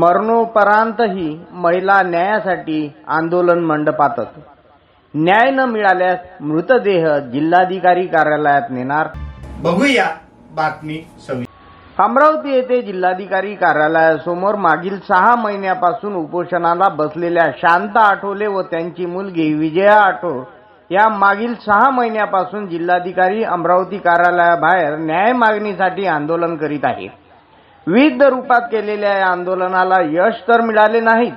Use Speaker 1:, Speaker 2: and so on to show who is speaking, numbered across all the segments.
Speaker 1: मरणोपरांतही महिला न्यायासाठी आंदोलन मंडपातच. न्याय न मिळाल्यास मृतदेह जिल्हाधिकारी कार्यालयात नेणार.
Speaker 2: बघूया बातमी सवी
Speaker 1: अमरावती येथे जिल्हाधिकारी कार्यालयासमोर मागील सहा महिन्यापासून उपोषणाला बसलेल्या शांता आठवले व त्यांची मुलगी विजया आठो या मागील सहा महिन्यापासून जिल्हाधिकारी अमरावती कार्यालयाबाहेर न्याय मागणीसाठी आंदोलन करीत आहेत. विविध रूपात केलेल्या या आंदोलनाला यश तर मिळाले नाहीत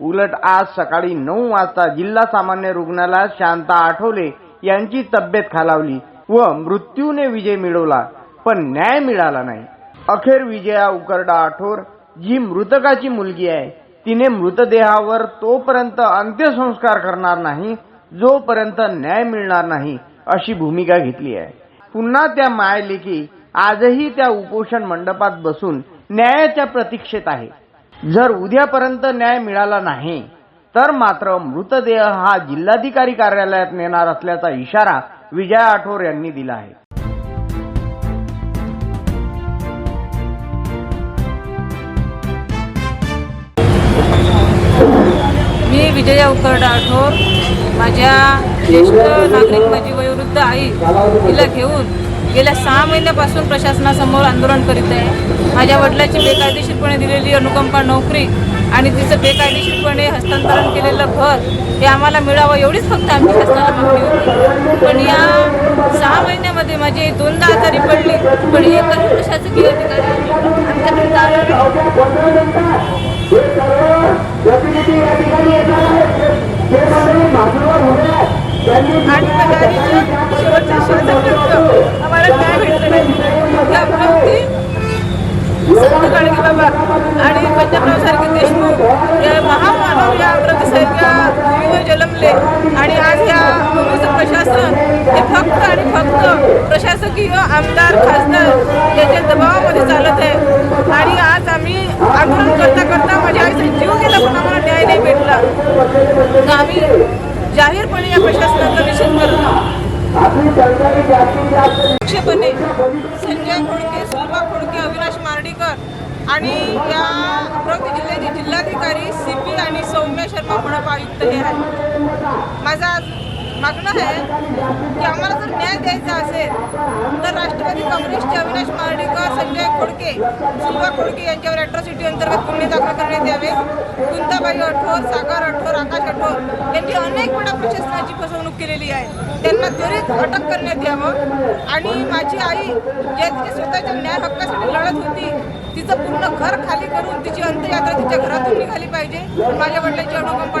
Speaker 1: उलट आज सकाळी नऊ वाजता जिल्हा सामान्य रुग्णालयात शांता आठवले यांची तब्येत खालावली व मृत्यूने विजय मिळवला पण न्याय मिळाला नाही. अखेर विजया उकरडा आठोर जी मृतकाची मुलगी आहे तिने मृतदेहावर तोपर्यंत अंत्यसंस्कार करणार नाही जोपर्यंत न्याय मिळणार नाही अशी भूमिका घेतली आहे. पुन्हा त्या मायलेखी आजही त्या उपोषण मंडपात बसून न्यायाच्या प्रतीक्षेत आहे. जर उद्यापर्यंत न्याय मिळाला नाही तर मात्र मृतदेह हा जिल्हाधिकारी कार्यालयात नेणार असल्याचा इशारा विजय आठोर यांनी दिला आहे.
Speaker 3: मी विजया उकरडा आठोर माझ्या ज्येष्ठ नागरिक माझी वयोवृद्ध आई तिला घेऊन गेल्या सहा महिन्यापासून प्रशासनासमोर आंदोलन करीत आहे. माझ्या वडिलाची बेकायदेशीरपणे दिलेली अनुकंपा नोकरी आणि तिचं बेकायदेशीरपणे हस्तांतरण केलेलं घर हे आम्हाला मिळावं एवढीच फक्त आमची शासनाला मागणी होती. पण या सहा महिन्यामध्ये माझी दोनदा आजारी पडली पण एकही प्रशासकीय अधिकारी आमच्याकडे आला आणि माझ्या शेवटच्या श्वासापर्यंत आम्हाला नाही या संत गाडगे बाबा आणि पंजाबराव सारखे देशमुख या महामानव या अमरावतीसारख्या भूमीवर जन्मले. आणि आज या प्रशासन हे फक्त आणि फक्त प्रशासकीय आमदार खासदार याच्या दबावामध्ये चालत आहे. आणि आज आम्ही आंदोलन करता करता माझ्या आईचा जीव गेला पण आम्हाला न्याय नाही भेटला. आम्ही जाहीरपणे या प्रशासनाचा निषेध करतो पक्षपणे संजय खोडके सुलभा खोडके अविनाश मार्डीकर आणि या अमरावती जिल्ह्याचे जिल्हाधिकारी सी पी आणि सौम्य शर्मा मनपा आयुक्त हे आहेत. माझा आज मागणं आहे की आम्हाला जर न्याय द्यायचा असेल तर राष्ट्रवादी काँग्रेसचे अविनाश मार्डीकर संजय खोडके सुलभा खोडके यांच्यावर अॅट्रॉसिटी अंतर्गत गुन्हे दाखल करण्यात यावे. कुंताबाई अठोर सागर अठोर आकाश अठोर यांनी अनेक वेळा प्रशासनाची फसवणूक केलेली आहे. त्यांना त्वरित अटक करण्यात यावं. आणि माझी आई ज्या तिच्या स्वतःच्या न्याय हक्कासाठी लढत होती तिचं पूर्ण घर खाली करून तिची अंत्ययात्रा तिच्या घरातून निघाली पाहिजे. माझ्या वडिलांची अनुकंपा